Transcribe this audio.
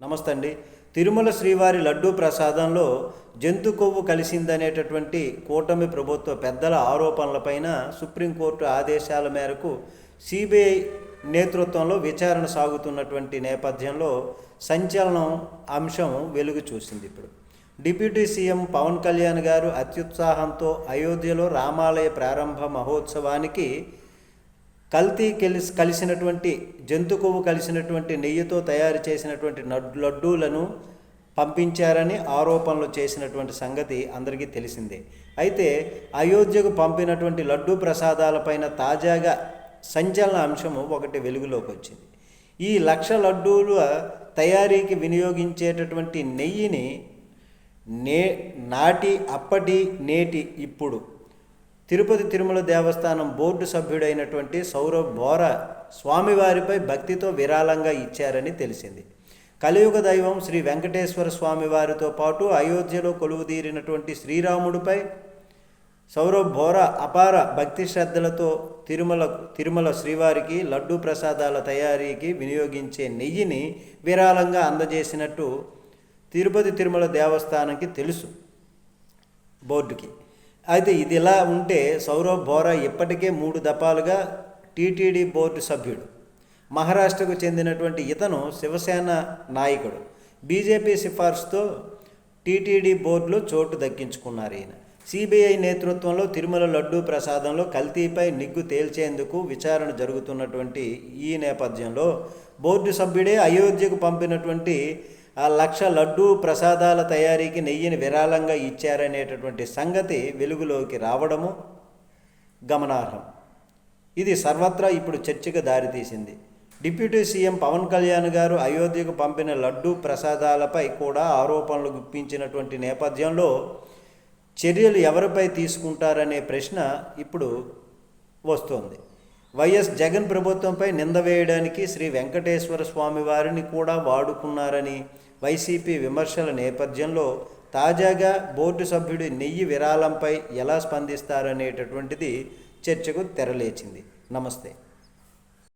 నమస్తే అండి. తిరుమల శ్రీవారి లడ్డూ ప్రసాదంలో జంతు కొవ్వు కలిసిందనేటటువంటి కూటమి ప్రభుత్వ పెద్దల ఆరోపణలపైన సుప్రీంకోర్టు ఆదేశాల మేరకు సిబిఐ నేతృత్వంలో విచారణ సాగుతున్నటువంటి నేపథ్యంలో సంచలనం అంశం వెలుగు చూసింది ఇప్పుడు. డిప్యూటీ సీఎం పవన్ కళ్యాణ్ గారు అత్యుత్సాహంతో అయోధ్యలో రామాలయ ప్రారంభ మహోత్సవానికి కల్తీ కలిసి కలిసినటువంటి జంతు కొవ్వు కలిసినటువంటి నెయ్యితో తయారు చేసినటువంటి లడ్డూలను పంపించారని ఆరోపణలు చేసినటువంటి సంగతి అందరికీ తెలిసిందే. అయితే అయోధ్యకు పంపినటువంటి లడ్డూ ప్రసాదాలపైన తాజాగా సంచలన అంశము ఒకటి వెలుగులోకి వచ్చింది. ఈ లక్ష లడ్డూల తయారీకి వినియోగించేటటువంటి నెయ్యిని నే నాటి అప్పటి నేటి ఇప్పుడు తిరుపతి తిరుమల దేవస్థానం బోర్డు సభ్యుడైనటువంటి సౌరవ్ బోరా స్వామివారిపై భక్తితో విరాళంగా ఇచ్చారని తెలిసింది. కలియుగ దైవం శ్రీ వెంకటేశ్వర స్వామివారితో పాటు అయోధ్యలో కొలువుదీరినటువంటి శ్రీరాముడిపై సౌరవ్ బోరా అపార భక్తి శ్రద్ధలతో తిరుమల తిరుమల శ్రీవారికి లడ్డూ ప్రసాదాల తయారీకి వినియోగించే నెయ్యిని విరాళంగా అందజేసినట్టు తిరుపతి తిరుమల దేవస్థానంకి తెలుసు బోర్డుకి. అయితే ఇది ఇలా ఉంటే సౌరవ్ బోరా ఇప్పటికే మూడు దఫాలుగా టీటీడీ బోర్డు సభ్యుడు. మహారాష్ట్రకు చెందినటువంటి ఇతను శివసేన నాయకుడు. బీజేపీ సిఫార్సుతో టీటీడీ బోర్డులో చోటు దక్కించుకున్నారు ఈయన. సిబిఐ నేతృత్వంలో తిరుమల లడ్డూ ప్రసాదంలో కల్తీపై నిగ్గు తేల్చేందుకు విచారణ జరుగుతున్నటువంటి ఈ నేపథ్యంలో బోర్డు సభ్యుడే అయోధ్యకు పంపినటువంటి ఆ లక్ష లడ్డూ ప్రసాదాల తయారీకి నెయ్యిని విరాళంగా ఇచ్చారనేటటువంటి సంగతి వెలుగులోకి రావడము గమనార్హం. ఇది సర్వత్రా ఇప్పుడు చర్చకు దారితీసింది. డిప్యూటీ సీఎం పవన్ కళ్యాణ్ గారు అయోధ్యకు పంపిన లడ్డూ ప్రసాదాలపై కూడా ఆరోపణలు గుప్పించినటువంటి నేపథ్యంలో చర్యలు ఎవరిపై తీసుకుంటారనే ప్రశ్న ఇప్పుడు వస్తోంది. వైఎస్ జగన్ ప్రభుత్వంపై నింద వేయడానికి శ్రీ వెంకటేశ్వర స్వామి వారిని కూడా వాడుకున్నారని వైసీపీ విమర్శల నేపథ్యంలో తాజాగా బోర్డు సభ్యుడి నెయ్యి విరాళంపై ఎలా స్పందిస్తారనేటటువంటిది చర్చకు తెరలేచింది. నమస్తే.